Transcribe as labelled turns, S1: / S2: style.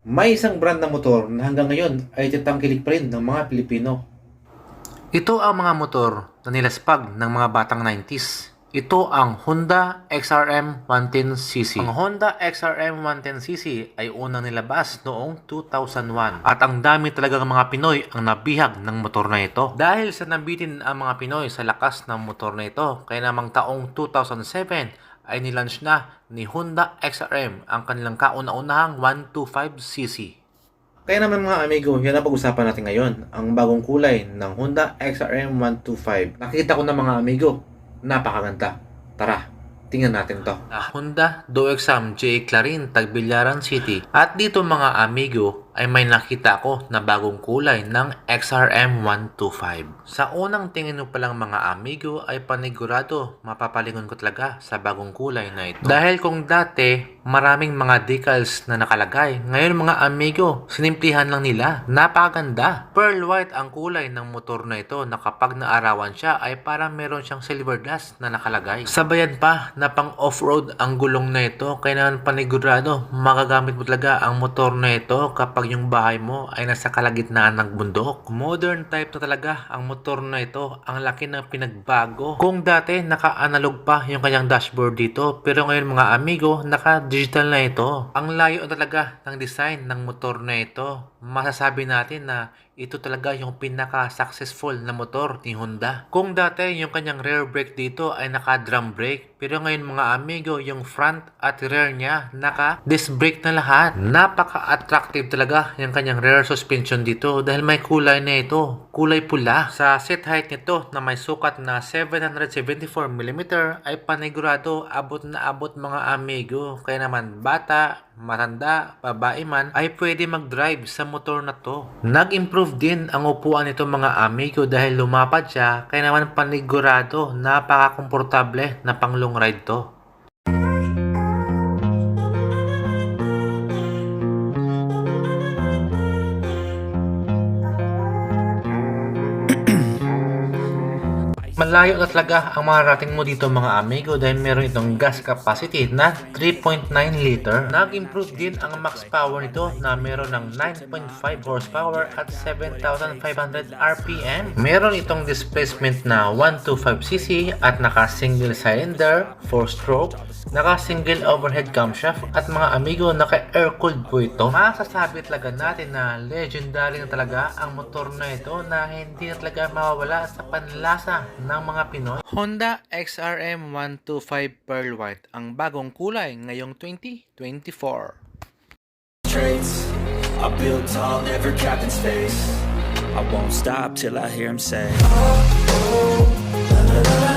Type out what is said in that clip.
S1: May isang brand na motor na hanggang ngayon ay titangkilik pa rin ng mga Pilipino. Ito ang mga motor na nilaspag ng mga batang 90s. Ito ang Honda XRM 110cc. Ang Honda XRM 110cc ay unang nilabas noong 2001 at ang dami talagang mga Pinoy ang nabihag ng motor na ito. Dahil sa nabitin ang mga Pinoy sa lakas ng motor na ito, kaya namang taong 2007 ay nilaunch na ni Honda XRM ang kanilang kauna-unahang 125cc. Kaya naman mga amigo, yan ang pag-usapan natin ngayon, ang bagong kulay ng Honda XRM 125. Nakita ko na mga amigo, napakaganda. Tara, tingnan natin to. Honda Do Exam J. Clarin, Tagbilaran City. At dito mga amigo, ay may nakita ko na bagong kulay ng XRM 125. Sa unang tingin mo palang mga amigo ay panigurado mapapalingon ko talaga sa bagong kulay na ito. Dahil kung dati maraming mga decals na nakalagay, ngayon mga amigo sinimplihan lang nila. Napakaganda. Pearl white ang kulay ng motor na ito na kapag naarawan siya ay parang meron siyang silver dust na nakalagay. Sabayan pa na pang off-road ang gulong na ito kaya naman panigurado magagamit mo talaga ang motor na ito kapag yung bahay mo ay nasa kalagitnaan ng bundok. Modern type na talaga ang motor na ito. Ang laki ng pinagbago. Kung dati naka-analog pa yung kanyang dashboard dito, pero ngayon mga amigo, naka-digital na ito. Ang layo talaga ng design ng motor na ito. Masasabi natin na ito talaga yung pinaka-successful na motor ni Honda. Kung dati yung kanyang rear brake dito ay naka-drum brake, pero ngayon mga amigo, yung front at rear niya naka-disc brake na lahat. Napaka-attractive talaga yung kanyang rear suspension dito dahil may kulay na ito, kulay pula. Sa seat height nito na may sukat na 774mm ay panigurado abot na abot mga amigo. Kaya naman bata, matanda, babae man ay pwede mag-drive sa motor na to. Nag-improve din ang upuan nito mga amigo dahil lumapad siya kaya naman panigurado napaka-komportable na pang long ride to. Malayo na talaga ang mararating mo dito mga amigo dahil meron itong gas capacity na 3.9 liter. Nag-improve din ang max power nito na meron ng 9.5 horsepower at 7,500 RPM. Meron itong displacement na 125cc at naka single cylinder, 4 stroke, naka single overhead camshaft at mga amigo naka air cooled po ito. Masasabi talaga natin na legendary na talaga ang motor na ito na hindi na talaga mawawala sa panlasa ng mga Pinoy. Honda XRM 125 Pearl White ang bagong kulay ngayong 2024.
S2: traits. I build tall, never capped in space.
S3: I won't stop till I hear him say
S2: La, la, la, la,